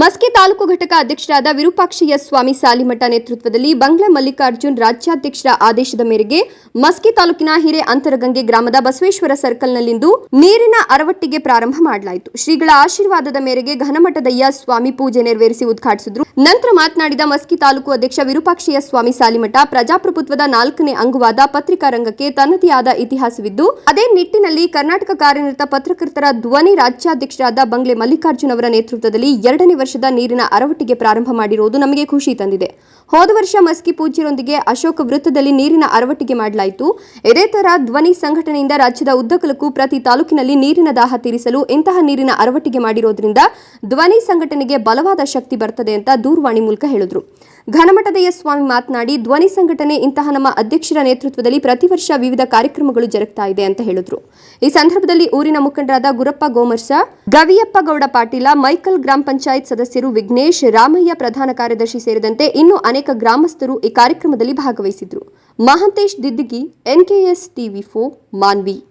ಮಸ್ಕಿ ತಾಲೂಕು ಘಟಕ ಅಧ್ಯಕ್ಷರಾದ ವಿರೂಪಾಕ್ಷಯ್ಯ ಸ್ವಾಮಿ ಸಾಲಿಮಠ ನೇತೃತ್ವದಲ್ಲಿ ಬಂಗ್ಲೆ ಮಲ್ಲಿಕಾರ್ಜುನ್ ರಾಜ್ಯಾಧ್ಯಕ್ಷರ ಆದೇಶದ ಮೇರೆಗೆ ಮಸ್ಕಿ ತಾಲೂಕಿನ ಹಿರೇ ಅಂತರಗಂಗೆ ಗ್ರಾಮದ ಬಸವೇಶ್ವರ ಸರ್ಕಲ್ನಲ್ಲಿಂದು ನೀರಿನ ಅರವಟ್ಟಿಗೆ ಪ್ರಾರಂಭ ಮಾಡಲಾಯಿತು. ಶ್ರೀಗಳ ಆಶೀರ್ವಾದದ ಮೇರೆಗೆ ಘನಮಠದಯ್ಯ ಸ್ವಾಮಿ ಪೂಜೆ ನೆರವೇರಿಸಿ ಉದ್ಘಾಟಿಸಿದ್ರು. ನಂತರ ಮಾತನಾಡಿದ ಮಸ್ಕಿ ತಾಲೂಕು ಅಧ್ಯಕ್ಷ ವಿರೂಪಾಕ್ಷಯ್ಯ ಸ್ವಾಮಿ ಸಾಲಿಮಠ ಪ್ರಜಾಪ್ರಭುತ್ವದ ನಾಲ್ಕನೇ ಅಂಗವಾದ ಪತ್ರಿಕಾ ರಂಗಕ್ಕೆ ತನ್ನದೇ ಇತಿಹಾಸವಿದ್ದು, ಅದೇ ನಿಟ್ಟಿನಲ್ಲಿ ಕರ್ನಾಟಕ ಕಾರ್ಯನಿರತ ಪತ್ರಕರ್ತರ ಧ್ವನಿ ರಾಜ್ಯಾಧ್ಯಕ್ಷರಾದ ಬಂಗ್ಲೆ ಮಲ್ಲಿಕಾರ್ಜುನ್ ಅವರ ನೇತೃತ್ವದಲ್ಲಿ ಎರಡನೇ ವರ್ಷದ ನೀರಿನ ಅರವಟ್ಟಿಗೆ ಪ್ರಾರಂಭ ಮಾಡಿರುವುದು ನಮಗೆ ಖುಷಿ ತಂದಿದೆ. ಹೋದ ವರ್ಷ ಮಸ್ಕಿ ಪೂಜೆಯೊಂದಿಗೆ ಅಶೋಕ ವೃತ್ತದಲ್ಲಿ ನೀರಿನ ಅರವಟ್ಟಿಗೆ ಮಾಡಲಾಯಿತು. ಇದೇ ತರ ಧ್ವನಿ ಸಂಘಟನೆಯಿಂದ ರಾಜ್ಯದ ಉದ್ದಕಲಕ್ಕೂ ಪ್ರತಿ ತಾಲೂಕಿನಲ್ಲಿ ನೀರಿನ ದಾಹ ತೀರಿಸಲು ಇಂತಹ ನೀರಿನ ಅರವಟ್ಟಿಗೆ ಮಾಡಿರೋದ್ರಿಂದ ಧ್ವನಿ ಸಂಘಟನೆಗೆ ಬಲವಾದ ಶಕ್ತಿ ಬರ್ತದೆ ಅಂತ ದೂರವಾಣಿ ಮೂಲಕ ಹೇಳಿದ್ರು. ಘನಮಠದಯ್ಯ ಸ್ವಾಮಿ ಮಾತನಾಡಿ, ಧ್ವನಿ ಸಂಘಟನೆ ಇಂತಹ ನಮ್ಮ ಅಧ್ಯಕ್ಷರ ನೇತೃತ್ವದಲ್ಲಿ ಪ್ರತಿ ವರ್ಷ ವಿವಿಧ ಕಾರ್ಯಕ್ರಮಗಳು ಜರುಗ್ತಾ ಇದೆ ಅಂತ ಹೇಳಿದ್ರು. ಈ ಸಂದರ್ಭದಲ್ಲಿ ಊರಿನ ಮುಖಂಡರಾದ ಗುರಪ್ಪ ಗೋಮರ್ಸ ಗವಿಯಪ್ಪ ಗೌಡ ಪಾಟೀಲ, ಮೈಕಲ್ ಗ್ರಾಮ ಪಂಚಾಯತ್ ಸದಸ್ಯರು ವಿಘ್ನೇಶ್, ರಾಮಯ್ಯ ಪ್ರಧಾನ ಕಾರ್ಯದರ್ಶಿ ಸೇರಿದಂತೆ ಇನ್ನೂ ಅನೇಕ ಗ್ರಾಮಸ್ಥರು ಈ ಕಾರ್ಯಕ್ರಮದಲ್ಲಿ ಭಾಗವಹಿಸಿದ್ರು. ಮಹಾಂತೇಶ್ ದಿದ್ದಿಗಿ ಎನ್ಕೆಎಸ್ ಟಿವಿ ಫೋ ಮಾನ್ವಿ.